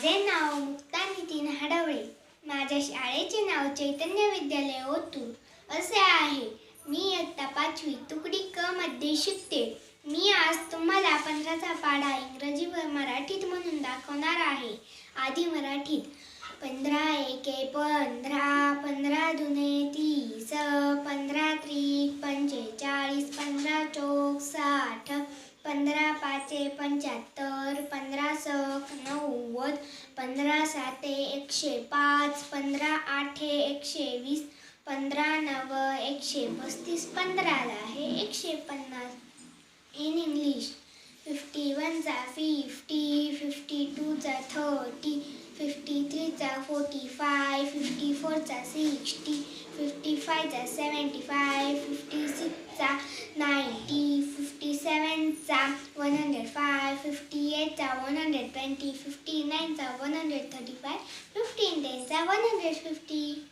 माझे नाव मुक्ता नितीन हाडवळे. माझ्या शाळेचे नाव चैतन्य विद्यालय ओतूर. असे आहे. मी इयत्ता पाचवी तुकडी क मध्ये शिकते. मी आज तुम्हाला पंधराचा पाडा इंग्रजी व मराठीत म्हणून दाखवणार आहे. आधी मराठीत पंधरा एके पंधरा पंधरा दुने तीस पंधरा त्री पंचेचाळीस पंधरा चो पंच्याहत्तर पंधरा सक नव्वद पंधरा साते एकशे पाच पंधरा आठे एकशे वीस पंधरा नव एकशे पस्तीस पंधराला आहे एकशे पन्नास इन इंग्लिश फिफ्टी वनचा फिफ्टी फिफ्टी टूचा थर्टी फिफ्टी थ्रीचा फोर्टी फाय फिफ्टी फोरचा सिक्स्टी फिफ्टी फायचा सेवन्टी फाय फिफ्टी सिक्सचा नाईन्टी फिफ्टी सेवनचा वन हंड्रेड फाय 120, 15 135, 15 tens 150.